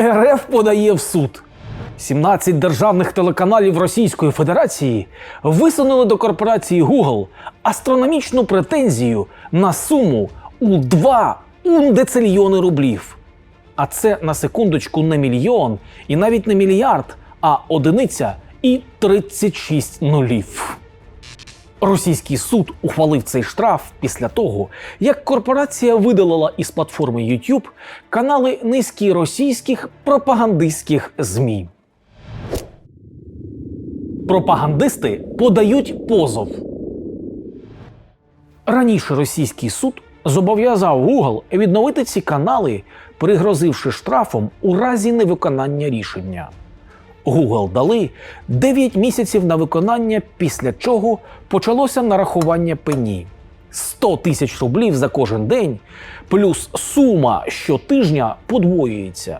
РФ подає в суд. 17 державних телеканалів Російської Федерації висунули до корпорації Google астрономічну претензію на суму у 2 ундецильйони рублів. А це на секундочку не мільйон і навіть не мільярд, а одиниця і 36 нулів. Російський суд ухвалив цей штраф після того, як корпорація видалила із платформи YouTube канали низки російських пропагандистських ЗМІ. Пропагандисти подають позов. Раніше російський суд зобов'язав Google відновити ці канали, пригрозивши штрафом у разі невиконання рішення. Google дали 9 місяців на виконання, після чого почалося нарахування пені 100 тисяч рублів за кожен день, плюс сума щотижня подвоюється.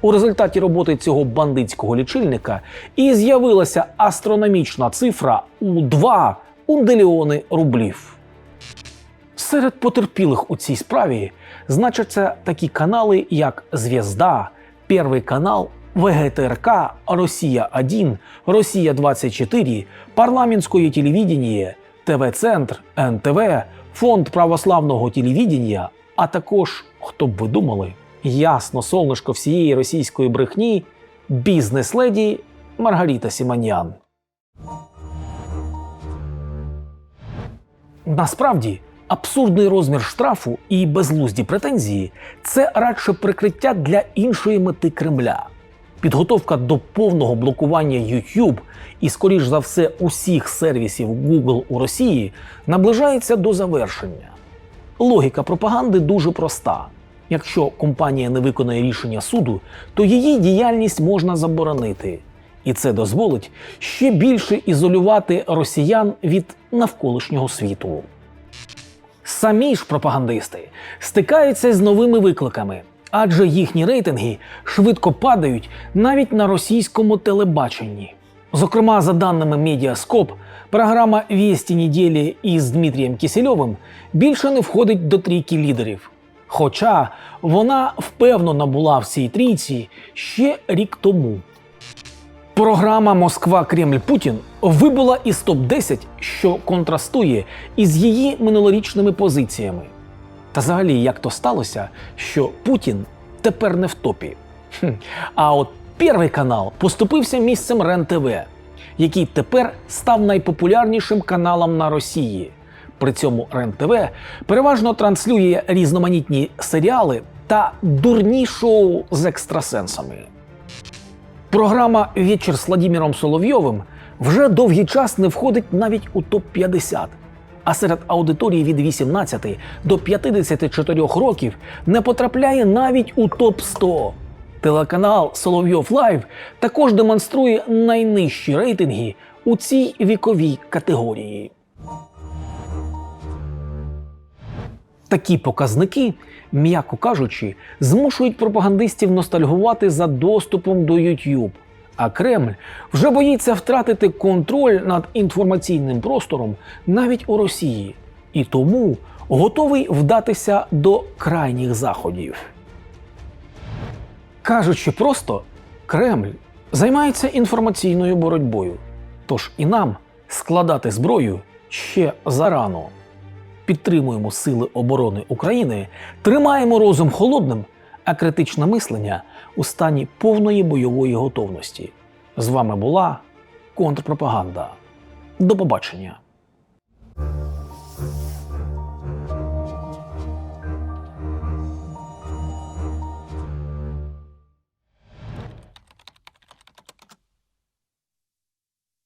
У результаті роботи цього бандитського лічильника і з'явилася астрономічна цифра у 2 унделіони рублів. Серед потерпілих у цій справі значаться такі канали, як Зв'язда, Первий канал, ВГТРК, Росія 1 Росія 24 Парламентськое телевидение, ТВ-центр, НТВ, Фонд православного телевідення, а також, хто б ви думали, ясно солнышко всієї російської брехні, бізнес-леді Маргарита Сіманян. Насправді, абсурдний розмір штрафу і безглузді претензії це радше прикриття для іншої мети Кремля. Підготовка до повного блокування YouTube і, скоріш за все, усіх сервісів Google у Росії наближається до завершення. Логіка пропаганди дуже проста. Якщо компанія не виконає рішення суду, то її діяльність можна заборонити. І це дозволить ще більше ізолювати росіян від навколишнього світу. Самі ж пропагандисти стикаються з новими викликами, адже їхні рейтинги швидко падають навіть на російському телебаченні. Зокрема, за даними Медіаскоп, програма «Вісті неділі» із Дмитрієм Кісельовим більше не входить до трійки лідерів. Хоча вона впевнено була в цій трійці ще рік тому. Програма Москва Кремль Путін вибула із топ-10, що контрастує із її минулорічними позиціями. Та взагалі, як то сталося, що Путін тепер не в топі. Хм. А от Перший канал поступився місцем РЕН-ТВ, який тепер став найпопулярнішим каналом на Росії. При цьому РЕН-ТВ переважно транслює різноманітні серіали та дурні шоу з екстрасенсами. Програма Вечір з Владимиром Соловйовим вже довгий час не входить навіть у топ-50. А серед аудиторії від 18 до 54 років не потрапляє навіть у топ-100. Телеканал Соловйов Лайв також демонструє найнижчі рейтинги у цій віковій категорії. Такі показники, м'яко кажучи, змушують пропагандистів ностальгувати за доступом до YouTube. А Кремль вже боїться втратити контроль над інформаційним простором навіть у Росії, і тому готовий вдатися до крайніх заходів. Кажучи просто, Кремль займається інформаційною боротьбою. Тож і нам складати зброю ще зарано. Підтримуємо Сили оборони України, тримаємо розум холодним, а критичне мислення у стані повної бойової готовності. З вами була контрпропаганда. До побачення!